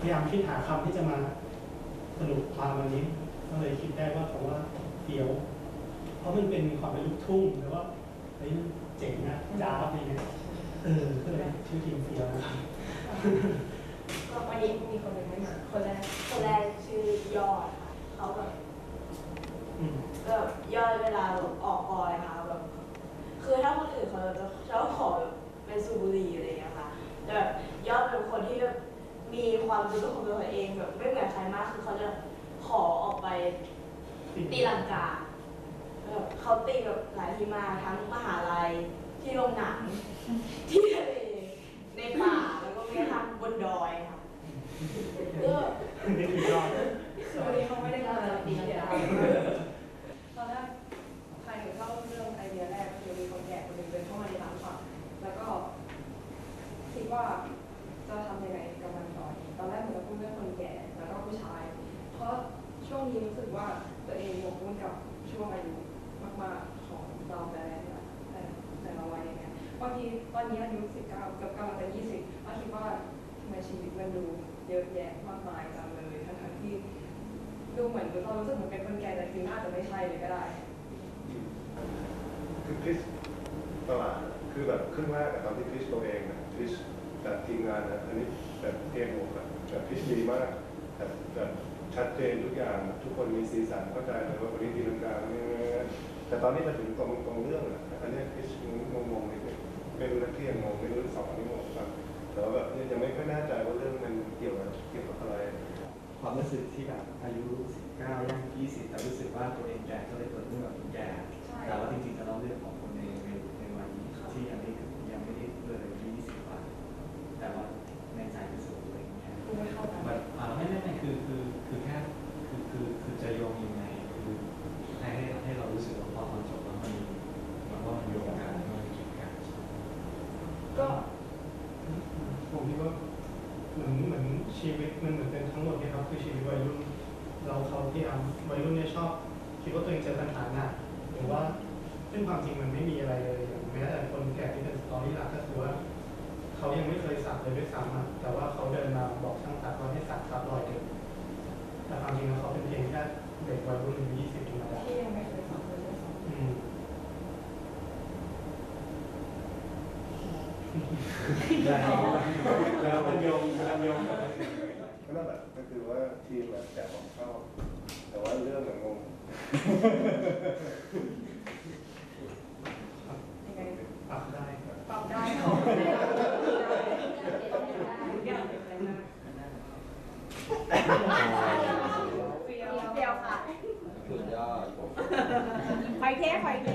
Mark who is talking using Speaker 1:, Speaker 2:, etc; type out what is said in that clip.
Speaker 1: พยายามคิดหาคำที่จะมาสรุปความวันนี้ ก็เลยคิดได้ว่าคำว่าเฟี้ยว เพราะมันเป็นมีความเป็นลูกทุ่งแล้วว่าเฮ้ยเจ๋งนะจ้าบอะไรเงี้ยเออก็เลยชื่อทีมเฟี้ยวนะครับ
Speaker 2: ก็วันนี้มีคนหนึ่งไม่มาคนแรกคนแรกชื่อยอดค่ะเขาแบบ
Speaker 1: อืม
Speaker 2: ก็แบบยอดเวลาแบบออกกอยค่ะแบบคือถ้าคนอื่นเขาจะชอบขอ ความรู้ของตัวเองแบบไม่เหมือนใครมากคือเขาจะขอออกไปตีลังกาแบบเขาตีแบบหลายที่มากทั้งมหาลัยที่โรงหนังที่ทะเลในป่าแล้วก็แม้กระทั่งบนดอยค่ะก็
Speaker 1: นี่คือยอด
Speaker 3: คือวันนี้เขาไม่ได้มาตีเดียวตอนแรกใครถึงเข้าเรื่องไอเดียแรกคือมีคนแก่คนหนึ่งเดินเข้ามาในร้านฝากแล้วก็คิดว่า จะทำยังไงกับมันต่อดีตอนแรกผมจะพูดเรื่องคนแก่แล้วก็ผู้ชาย เพราะช่วงนี้รู้สึกว่าตัวเองหมกมุ่นกับช่วงอายุมากๆของเราแต่ละแต่แต่ละวัยอย่างเงี้ยบางทีตอนนี้อายุสิบเก้ากับกำลังจะยี่สิบก็คิดว่าทำไมชีวิตมันดูเยอะแยะมากมายจังเลยทั้งๆที่ดูเหมือนเรารู้สึกเหมือนเป็นคนแก่แต่จริงๆอาจจะไม่ใช่เลยก็ได้
Speaker 4: คือคริสตลาดคือแบบครึ่งแรกอะตอนที่คริสตัวเองนะคริส แบบทีมงานนะอันนี้แบบเกมหมดอะแบบคริสดีมากแบบแบบชัดเจนทุกอย่าง ทุกคนมีสีสันเข้าใจเลยว่าวันนี้ทีมงานเนี่ยแต่ตอนนี้มาถึงตรงตรงเรื่องอะอันเนี้ยคริสงงงๆนิดนึงไม่รู้นักเที่ยงงงไม่รู้สองอันนี้งงกันแต่ว่าแบบเนี่ยยังไม่ค่อยแน่ใจว่าเรื่องมันเกี่ยวกับเกี่ยวกับอะไร
Speaker 5: ความรู้สึกที่แบบอายุ19ย่าง20แต่รู้สึกว่าตัวเองแก่ก็เลยเปิดเรื่องแบบแก่
Speaker 3: ใช่
Speaker 5: แต่ว่าจริงๆจะเล่าเรื่องของคนในในในวัยนี้ที่ยังไม่ยังไม่ได้เลย20กว่าแต่ว่าในใจรู้สึกว่าตัวเองแก่
Speaker 3: ดูไม่เข้ากัน
Speaker 5: มันอ่าไม่ไม่ไม่คือคือคือแค่คือคือคือจะโยงยังไงคือให้ให้ให้เรารู้สึกว่าพอตอนจบแล้วมันมันว่ามันโยงกันมันเกี่ยวกัน
Speaker 3: ก็
Speaker 1: ผมคิดว่าเห มือนเหมือนชีวิตมันเหมือนเป็นทั้งหมดเนี่ยครับคือชีวิตวัยรุ่นเราเขาที่ทำวัยรุ่นเนี่ยชอบ คิดว่าตัวเองเจอปัญหาหนักหรือว่าซึ่งความจริงมันไม่มีอะไรเลยอย่างแม้แต่คนแก่ที่เป็นสตอรี่หลักก็คือว่าเขายังไม่เคยสักเลยด้วยซ้ำอะแต่ว่าเขาเดินมาบอกช่างตัดว่าให้สักซับรอยเด็กแต่ความจริงแล้วเขาเป็นเพียงแค่เด็กวัยรุ่นอายุยี่สิบธรรมดา
Speaker 3: ที่ยังไม่เคยฟังเลยด้วยซ้ำ
Speaker 1: อืม
Speaker 5: ได้แล้วมันโยงมันโยง
Speaker 4: ก็นั่นแหละก็คือว่าทีมแบบแจกของเข้า แต่ว่าเรื่องแบบงง
Speaker 1: ปรับได้ครับ
Speaker 3: ปรับได้ค่ะทุกองเป็นได้เฟี้ยว
Speaker 2: เดียวค่ะ
Speaker 6: สุดยอด
Speaker 2: ไฟเทไฟเท